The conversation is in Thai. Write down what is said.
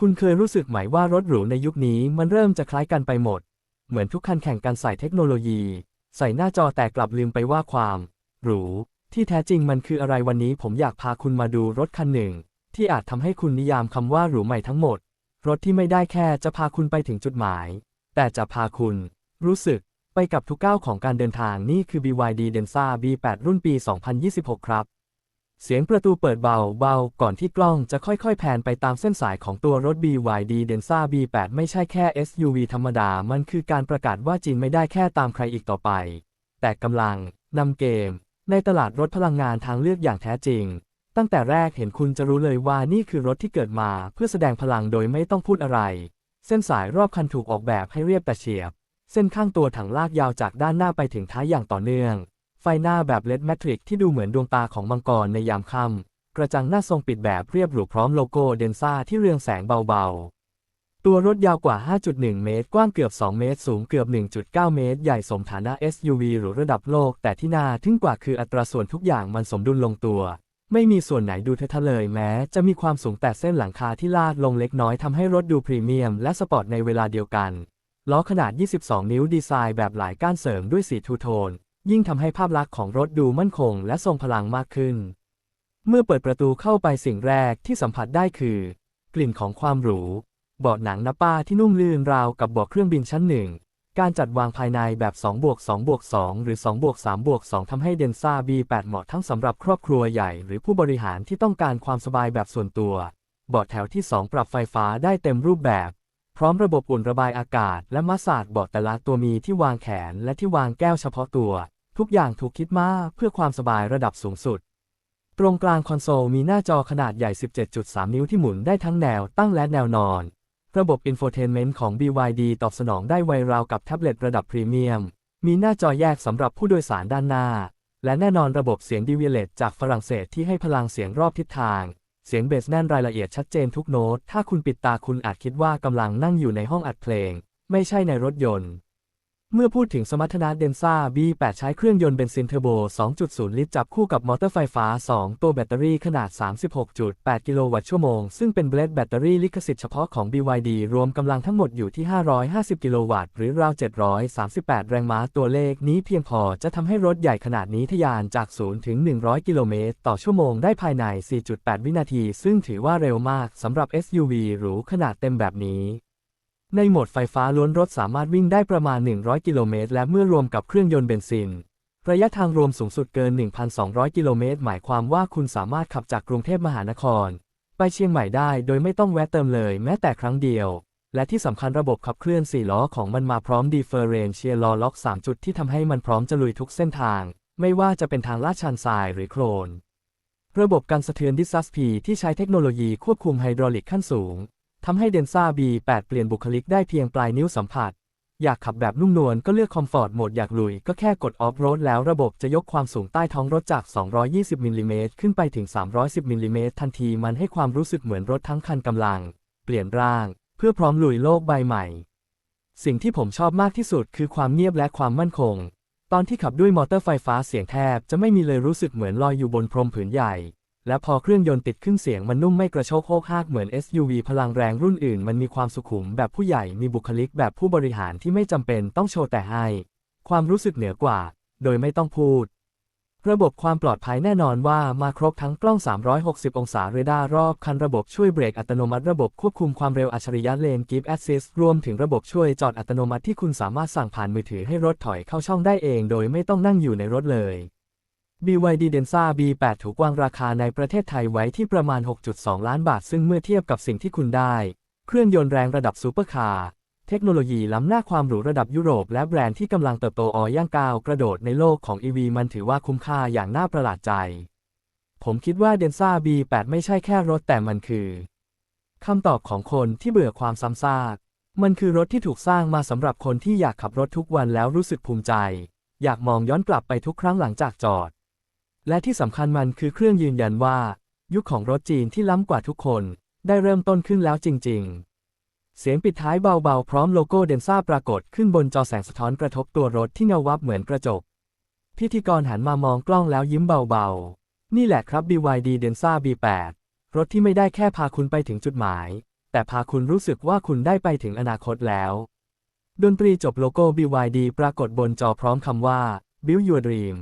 คุณเคยรู้สึกไหมว่ารถหรูในยุคนี้มันเริ่มจะคล้ายกันไปหมด เหมือนทุกคันแข่งกันใส่เทคโนโลยี ใส่หน้าจอแต่กลับลืมไปว่าความ หรู ที่แท้จริงมันคืออะไรวันนี้ผมอยากพาคุณมาดูรถคันหนึ่ง ที่อาจทำให้คุณนิยามคำว่าหรูใหม่ทั้งหมด รถที่ไม่ได้แค่จะพาคุณไปถึงจุดหมาย แต่จะพาคุณ รู้สึกไปกับทุกก้าวของการเดินทางนี่คือ BYD Denza B8 รุ่นปี 2026 ครับ เสียงประตูเปิดเบาเบาก่อนที่กล้องจะค่อยๆ แผ่นไปตามเส้นสายของตัวรถ BYD Denza B8 ไม่ใช่แค่ SUV ธรรมดา มันคือการประกาศว่าจีนไม่ได้แค่ตามใครอีกต่อไป แต่กำลังนำเกม ในตลาดรถพลังงานทางเลือกอย่างแท้จริง ตั้งแต่แรกเห็นคุณจะรู้เลยว่านี่คือรถที่เกิดมาเพื่อแสดงพลังโดยไม่ต้องพูดอะไร เส้นสายรอบคันถูกออกแบบให้เรียบแต่เฉียบ เส้นข้างตัวถังลากยาวจากด้านหน้าไปถึงท้ายอย่างต่อเนื่อง ไฟหน้าแบบเลดแมทริกที่ดูเหมือนดวงตาของมังกรในยามค่ำกระจังหน้าทรงปิดแบบเรียบหรูพร้อมโลโก้เดนซ่าที่เรืองแสงเบาๆ ตัวรถยาวกว่า 5.1 เมตร กว้างเกือบ 2 เมตร สูงเกือบ 1.9 เมตร ใหญ่สมฐานะ SUV หรูระดับโลก แต่ที่น่าทึ่งกว่าคืออัตราส่วนทุกอย่างมันสมดุลลงตัว ไม่มีส่วนไหนดูเทอะเลยแม้ จะมีความสูงแต่เส้นหลังคาที่ลาดลงเล็กน้อยทำให้รถดูพรีเมียมและสปอร์ตในเวลาเดียวกันล้อขนาด 22 นิ้วดีไซน์แบบหลายก้านเสริมด้วยสีทูโทน ยิ่งทำให้ภาพลักษณ์ของรถดูมั่นคงและทรงพลังมากขึ้น เมื่อเปิดประตูเข้าไปสิ่งแรกที่สัมผัสได้คือ กลิ่นของความหรู เบาะหนังนับป้าที่นุ่มลื่นราวกับเบาะเครื่องบินชั้นหนึ่ง การจัดวางภายในแบบ2บวก2บวก2หรือ2บวก3บวก2ทำให้เดนซ่า B8 เหมาะทั้งสำหรับครอบครัวใหญ่หรือผู้บริหารที่ต้องการความสบายแบบส่วนตัว เบาะแถวที่ 2 ปรับไฟฟ้าได้เต็มรูปแบบพร้อมระบบอุ่นระบายอากาศและมาสซาดเบาะแต่ละตัวมีที่วางแขนและที่วางแก้วเฉพาะตัว ทุกอย่างถูกคิดมาเพื่อความสบายระดับสูงสุด ตรงกลางคอนโซลมีหน้าจอขนาดใหญ่ 17.3 นิ้วที่หมุนได้ทั้งแนวตั้งและแนวนอน ระบบอินโฟเทนเมนต์ของ BYD ตอบสนองได้ไวราวกับแท็บเล็ตระดับพรีเมียม มีหน้าจอแยกสำหรับผู้โดยสารด้านหน้า และแน่นอนระบบเสียงดิวิเลตจากฝรั่งเศสที่ให้พลังเสียงรอบทิศทาง เสียงเบสแน่นรายละเอียดชัดเจนทุกโน้ต ถ้าคุณปิดตาคุณอาจคิดว่ากำลังนั่งอยู่ในห้องอัดเพลง ไม่ใช่ในรถยนต์ เมื่อพูดถึงสมรรถนะเดนซ่า B8 ใช้เครื่องยนต์เบนซินเทอร์โบ 2.0 ลิตร จับคู่กับมอเตอร์ไฟฟ้า 2 ตัวแบตเตอรี่ขนาด 36.8 กิโลวัตต์ชั่วโมง ซึ่งเป็นเบลดแบตเตอรี่ลิขสิทธิ์เฉพาะของ BYD รวมกำลังทั้งหมดอยู่ที่ 550 กิโลวัตต์ หรือราว 738 แรงม้า ตัวเลขนี้เพียงพอจะทำให้รถใหญ่ขนาดนี้ทะยานจาก 0 ถึง 100 กิโลเมตร ต่อชั่วโมงได้ภายใน 4.8 วินาที ซึ่งถือว่าเร็วมากสำหรับ SUV หรูขนาดเต็มแบบนี้ ในโหมดไฟฟ้าล้วนรถสามารถวิ่งได้ประมาณ 100 กิโลเมตร และเมื่อรวมกับเครื่องยนต์เบนซิน ระยะทางรวมสูงสุดเกิน 1,200 กิโลเมตร หมายความว่าคุณสามารถขับจากกรุงเทพมหานคร ไปเชียงใหม่ได้โดยไม่ต้องแวะเติมเลยแม้แต่ครั้งเดียว และที่สำคัญระบบขับเคลื่อน 4 ล้อของมันมาพร้อม Differential Law Lock 3จุดที่ทำให้มันพร้อมจะลุยทุกเส้นทาง ไม่ว่าจะเป็นทางลาดชันทรายหรือโคลน ระบบการสะเทือนดิสซัสพีที่ใช้เทคโนโลยีควบคุมไฮดรอลิกขั้นสูง ทำให้เดนซ่า B8 เปลี่ยนบุคลิกได้เพียงปลายนิ้วสัมผัส อยากขับแบบนุ่มนวลก็เลือกคอมฟอร์ตโหมดอยากลุย ก็แค่กดออฟโรดแล้วระบบจะยกความสูงใต้ท้องรถจาก 220มิลลิเมตรขึ้นไปถึง 310มิลลิเมตรทันทีมันให้ความรู้สึกเหมือนรถทั้งคันกำลัง เปลี่ยนร่าง เพื่อพร้อมลุยโลกใบใหม่ สิ่งที่ผมชอบมากที่สุดคือความเงียบและความมั่นคง ตอนที่ขับด้วยมอเตอร์ไฟฟ้าเสียงแทบจะไม่มีเลยรู้สึกเหมือนลอยอยู่บนพรมผืนใหญ่ และพอเครื่องยนต์ติดขึ้นเสียงมันนุ่มไม่กระโชกโฮกฮากเหมือน SUV พลังแรงรุ่นอื่น มันมีความสุขุมแบบผู้ใหญ่มีบุคลิกแบบผู้บริหารที่ไม่จำเป็นต้องโชว์แต่ให้ ความรู้สึกเหนือกว่า โดยไม่ต้องพูด ระบบความปลอดภัยแน่นอนว่ามาครบทั้งกล้อง 360 องศาเรดาร์รอบคันระบบช่วยเบรกอัตโนมัติระบบควบคุมความเร็วอัจฉริยะเลน Give Assist รวมถึงระบบช่วยจอดอัตโนมัติที่คุณสามารถสั่งผ่านมือถือให้รถถอยเข้าช่องได้เอง โดยไม่ต้องนั่งอยู่ในรถเลย BYD Denza B8 ถูกวางราคาในประเทศไทยไว้ที่ประมาณ 6.2 ล้านบาท ซึ่งเมื่อเทียบกับสิ่งที่คุณได้ เครื่องยนต์แรงระดับซูเปอร์คาร์ เทคโนโลยีล้ำหน้าความหรูระดับยุโรป และแบรนด์ที่กำลังเติบโตออย่างก้าวกระโดดในโลกของ EV มันถือว่าคุ้มค่าอย่างน่าประหลาดใจ ผมคิดว่า Denza B8 ไม่ใช่แค่รถแต่มันคือคำตอบของคนที่เบื่อความซ้ำซาก มันคือรถที่ถูกสร้างมาสำหรับคนที่อยากขับรถทุกวันแล้วรู้สึกภูมิใจ อยากมองย้อนกลับไปทุกครั้งหลังจากจอด และที่สำคัญมันคือเครื่องยืนยันว่า ยุคของรถจีนที่ล้ำกว่าทุกคน ได้เริ่มต้นขึ้นแล้วจริง ๆ เสียงปิดท้ายเบาๆ พร้อมโลโก้เดนซ่าปรากฏขึ้นบนจอแสงสะท้อนกระทบตัวรถที่เงาวับเหมือนกระจก พิธีกรหันมามองกล้องแล้วยิ้มเบาๆ นี่แหละครับ BYD Denza B8 รถที่ไม่ได้แค่พาคุณไปถึงจุดหมายแแต่พาคุณรู้สึกว่าคุณได้ไปถึงอนาคตแล้ว ดนตรีจบโลโก้ BYD ปรากฏบนจอพร้อมคำว่า Build Your Dream